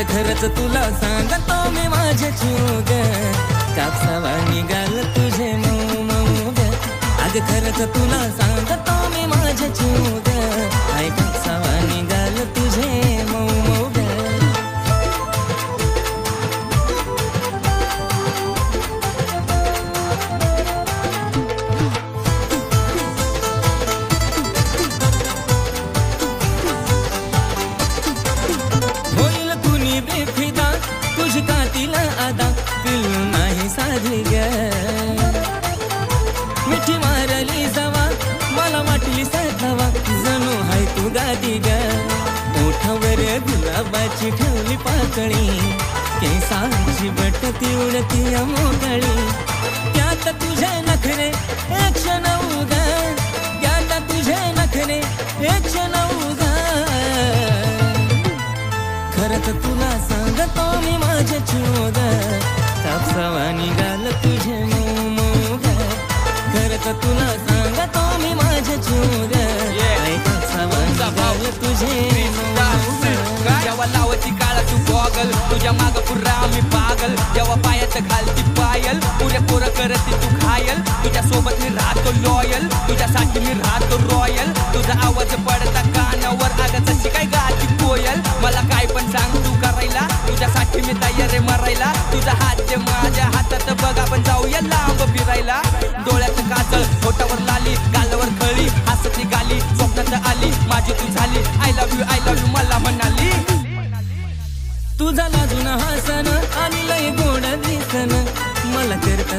अगं खरंच तुला सांगतो मी माझे चूग कापसावा निघाल तुझे मऊ मऊ ग. अगं खरंच तुला सांगतो मी माझे चूग ऐ कापसावा निघाल साधी ग. मिठी मारली जावा मला वाटली साधावा. जणू हाय तू गादी ग. ओठावर गुलाबाची ठेवली पाकळी केसांची बट ती उडती मोकळी त्यात तुझ्या नखरे तुझे मोग खरंच तुला सांगतो मी माझे चोग. कापसावा निघाल तुझे जेव्हा लावायची काळा तू गॉगल तुझ्या माग पुरा मी पागल. जेव्हा पायात घालती पायल. पुऱ्या पोरं करते तू घायल. तुझ्या सोबत मी राहतो लॉयल तुझ्यासाठी मी राहतो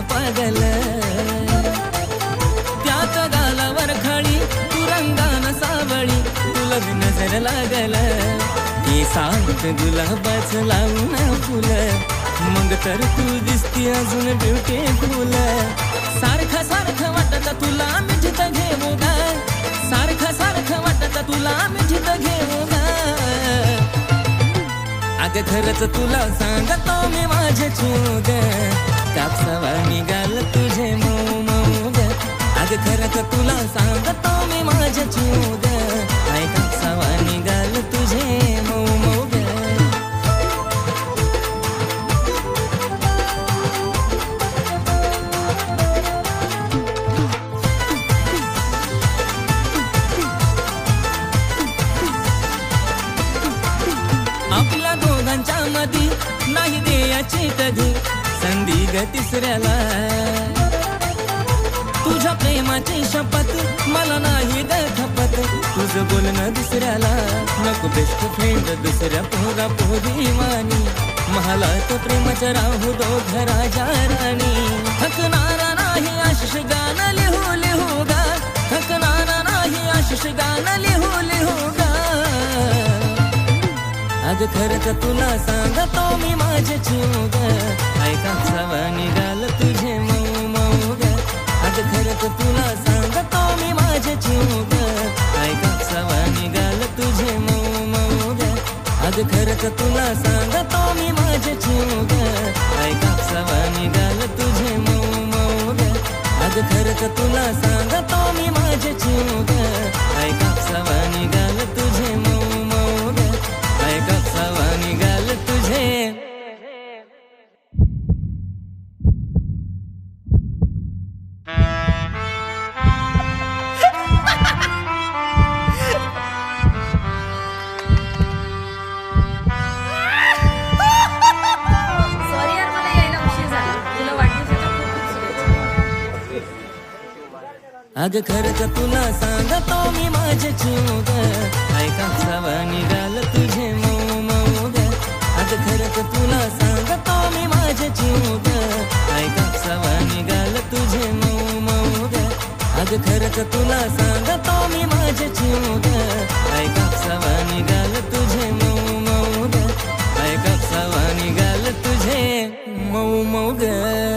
पागल. त्यात गालावर खाळी तू सावळी तुला नजर लागल. हे सांगत गुलाबाच लावून फुल. मग तर तू दिसती अजून ब्युटीफुल सारखं सारखं वाटत तुला मिठीत घेऊ गा. सारखं सारखं वाटत तुला मिठीत घेऊ ग. अगं खरंच तुला सांगतो मी माझे चूग. नाही कधी संधी ग तिसऱ्याला. तुझ्या प्रेमाची शपथ मला नाही ग खपत तुझं बोलणं दुसऱ्याला. नको बेस्ट फ्रेंड दुसऱ्या पोरा पोरी मानी मला तो प्रेमाच्या राहू दो घराच्या राणी थकणारा नाही आशिष गाणं लिहू लिहू गा. थकणारा नाही आशिष गाणं अग खरच तुला सांगतो मी माझे चूग. ऐका सवा निघाल तुझे मऊ मऊ ग. अग खरच तुला सांगतो मी माझे चूग. ऐका सवा निघाल तुझे मऊ मऊ ग. अग खरच तुला सांगतो मी माझे चूग. ऐका सवा निघाल तुझे मऊ मऊ ग. अग खरच तुला सांगतो मी माझे चूग. ऐका सवा निघाल तुझे अग खरच तुला सांगतो मी माझे चूग ऐका सवा निघाल तुझे मऊ मऊ ग अग खरच तुला सांगतो मी माझे चूग ऐका सवा निघाल तुझे मऊ मऊ ग अग खरच तुला सांगतो मी माझे चूग ऐका सवा निघाल तुझे मऊ मऊ ग ऐका सवा निघाल तुझे मऊ मऊ ग